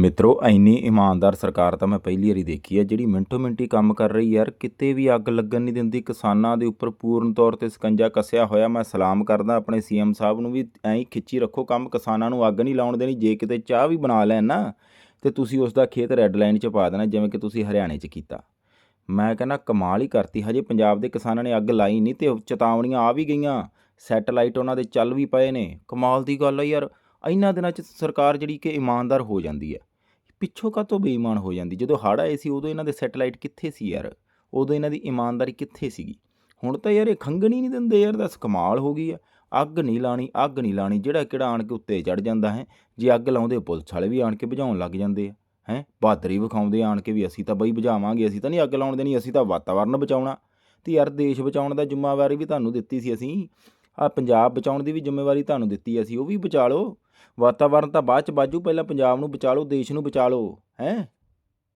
ਮਿੱਤਰੋ, ਇੰਨੀ ਇਮਾਨਦਾਰ ਸਰਕਾਰ ਤਾਂ ਮੈਂ ਪਹਿਲੀ ਵਾਰੀ ਦੇਖੀ ਹੈ, ਜਿਹੜੀ ਮਿੰਟੋ ਮਿੰਟੀ ਕੰਮ ਕਰ ਰਹੀ ਯਾਰ, ਕਿਤੇ ਵੀ ਅੱਗ ਲੱਗਣ ਨਹੀਂ ਦਿੰਦੀ, ਕਿਸਾਨਾਂ ਦੇ ਉੱਪਰ ਪੂਰਨ ਤੌਰ ਤੇ ਸਕੰਜਾ ਕੱਸਿਆ ਹੋਇਆ, ਮੈਂ ਸਲਾਮ ਕਰਦਾ ਆਪਣੇ ਸੀਐਮ ਸਾਹਿਬ ਨੂੰ ਵੀ, ਐਂ ਖਿੱਚੀ ਰੱਖੋ ਕੰਮ, ਕਿਸਾਨਾਂ ਨੂੰ ਅੱਗ ਨਹੀਂ ਲਾਉਣ ਦੇਣੀ, ਜੇ ਕਿਤੇ ਚਾਹ ਵੀ ਬਣਾ ਲੈਣ ਨਾ, ਤੇ ਤੁਸੀਂ ਉਸ ਦਾ ਖੇਤ ਰੈੱਡ ਲਾਈਨ 'ਚ ਪਾ ਦੇਣਾ, ਜਿਵੇਂ ਕਿ ਤੁਸੀਂ ਹਰਿਆਣੇ 'ਚ ਕੀਤਾ। ਮੈਂ ਕਹਿੰਦਾ, ਕਮਾਲ ਹੀ ਕਰਤੀ, ਹਜੇ ਪੰਜਾਬ ਦੇ ਕਿਸਾਨਾਂ ਨੇ ਅੱਗ ਲਾਈ ਨਹੀਂ, ਤੇ ਚੇਤਾਵਨੀਆਂ ਆ ਵੀ ਗਈਆਂ। ਸੈਟਲਾਈਟ ਉਹਨਾਂ ਦੇ ਚੱਲ ਵੀ ਪਏ ਨੇ। ਕਮਾਲ ਦੀ ਗੱਲ ਹੈ ਯਾਰ ਇਹਨਾਂ ਦਿਨਾਂ 'ਚ ਸਰਕਾਰ ਜਿਹੜੀ ਕਿ ਇਮਾਨਦਾਰ ਹੋ ਜਾਂਦੀ ਹੈ। ਪਿੱਛੋਂ ਕਾਹਤੋਂ ਬੇਈਮਾਨ ਹੋ ਜਾਂਦੀ? ਜਦੋਂ ਹੜ੍ਹ ਆਏ ਸੀ, ਉਦੋਂ ਇਹਨਾਂ ਦੇ ਸੈਟੇਲਾਈਟ ਕਿੱਥੇ ਸੀ ਯਾਰ? ਉਦੋਂ ਇਹਨਾਂ ਦੀ ਇਮਾਨਦਾਰੀ ਕਿੱਥੇ ਸੀਗੀ? ਹੁਣ ਤਾਂ ਯਾਰ ਇਹ ਖੰਗਣ ਹੀ ਨਹੀਂ ਦਿੰਦੇ ਯਾਰ, ਦੱਸ ਕਮਾਲ ਹੋ ਗਈ ਆ। ਅੱਗ ਨਹੀਂ ਲਾਣੀ, ਅੱਗ ਨਹੀਂ ਲਾਣੀ, ਜਿਹੜਾ ਕਿਹੜਾ ਆਣ ਕੇ ਉੱਤੇ ਚੜ ਜਾਂਦਾ ਹੈ? ਜੇ ਅੱਗ ਲਾਉਂਦੇ ਪੁਲਿਸ ਵਾਲੇ ਵੀ ਆਣ ਕੇ ਬੁਝਾਉਣ ਲੱਗ ਜਾਂਦੇ ਆ, ਹੈ? ਬਹਾਦਰੀ ਵਿਖਾਉਂਦੇ ਆਣ ਕੇ ਵੀ ਅਸੀਂ ਤਾਂ ਬਈ ਬੁਝਾਵਾਂਗੇ ਅਸੀਂ ਤਾਂ ਨਹੀਂ ਅੱਗ ਲਾਉਣ ਦੇਣੀ, ਅਸੀਂ ਤਾਂ ਵਾਤਾਵਰਨ ਬਚਾਉਣਾ। ਤੇ ਯਾਰ ਦੇਸ਼ ਬਚਾਉਣ ਦਾ ਜ਼ਿੰਮੇਵਾਰੀ ਵੀ ਤੁਹਾਨੂੰ ਦਿੱਤੀ ਸੀ ਅਸੀਂ। ਆ ਪੰਜਾਬ ਬਚਾਉਣ ਦੀ ਵੀ ਜ਼ਿੰਮੇਵਾਰੀ ਤੁਹਾਨੂੰ ਦਿੱਤੀ ਅਸੀਂ, ਉਹ ਵੀ ਬਚਾ ਲਓ। ਵਾਤਾਵਰਨ ਤਾਂ ਬਾਅਦ ਚ ਬਾਜੂ, ਪਹਿਲਾਂ ਪੰਜਾਬ ਨੂੰ ਬਚਾ ਲਓ ਦੇਸ਼ ਨੂੰ ਬਚਾ ਲਓ ਹੈ?